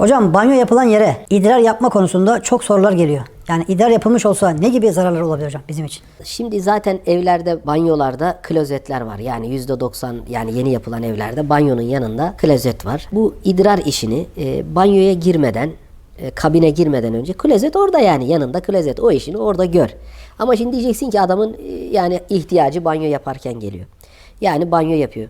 Hocam banyo yapılan yere idrar yapma konusunda çok sorular geliyor. Yani idrar yapılmış olsa ne gibi zararları olabilir hocam bizim için? Şimdi zaten evlerde, banyolarda klozetler var. Yani %90 yani yeni yapılan evlerde banyonun yanında klozet var. Bu idrar işini e, banyoya girmeden, e, kabine girmeden önce klozet orada yani yanında klozet. O işini orada gör. Ama şimdi diyeceksin ki adamın e, yani ihtiyacı banyo yaparken geliyor. Yani banyo yapıyor.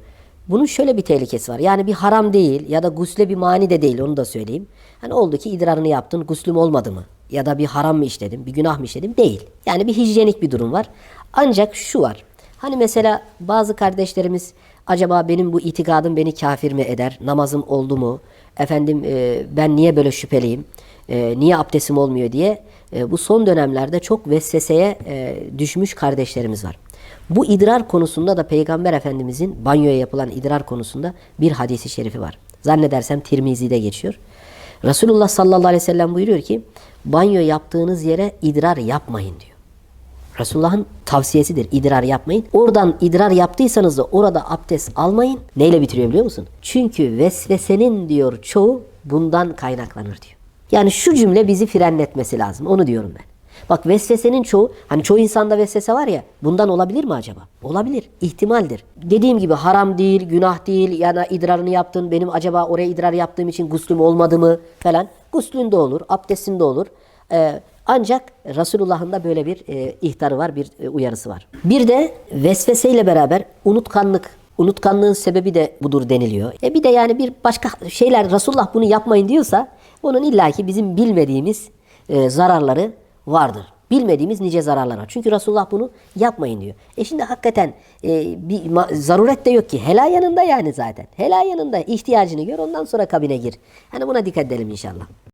Bunun şöyle bir tehlikesi var. Yani bir haram değil ya da gusle bir mani de değil onu da söyleyeyim. Hani oldu ki idrarını yaptın guslüm olmadı mı? Ya da bir haram mı işledim, bir günah mı işledim? Değil. Yani bir hijyenik bir durum var. Ancak şu var. Hani mesela bazı kardeşlerimiz acaba benim bu itikadım beni kafir mi eder? Namazım oldu mu? Efendim e, ben niye böyle şüpheliyim? E, niye abdestim olmuyor diye e, bu son dönemlerde çok vesveseye e, düşmüş kardeşlerimiz var. Bu idrar konusunda da Peygamber Efendimizin banyoya yapılan idrar konusunda bir hadisi şerifi var. Zannedersem Tirmizi'de geçiyor. Resulullah sallallahu aleyhi ve sellem buyuruyor ki banyo yaptığınız yere idrar yapmayın diyor. Resulullah'ın tavsiyesidir idrar yapmayın. Oradan idrar yaptıysanız da orada abdest almayın. Neyle bitiriyor biliyor musun? Çünkü vesvesenin diyor çoğu bundan kaynaklanır diyor. Yani şu cümle bizi frenletmesi lazım. Onu diyorum ben. Bak vesvesenin çoğu, hani çoğu insanda vesvese var ya, bundan olabilir mi acaba? Olabilir, ihtimaldir. Dediğim gibi haram değil, günah değil, yani idrarını yaptın, benim acaba oraya idrar yaptığım için guslüm olmadı mı falan. Guslün de olur, abdestin de olur. Ee, ancak Resulullah'ın da böyle bir e, ihtarı var, bir e, uyarısı var. Bir de vesveseyle beraber unutkanlık. Unutkanlığın sebebi de budur deniliyor. E bir de yani bir başka şeyler Resulullah bunu yapmayın diyorsa bunun illaki bizim bilmediğimiz e, zararları vardır. Bilmediğimiz nice zararlar var. Çünkü Resulullah bunu yapmayın diyor. E şimdi hakikaten e, bir zaruret de yok ki. Helal yanında yani zaten. Helal yanında ihtiyacını gör ondan sonra kabine gir. Hani buna dikkat edelim inşallah.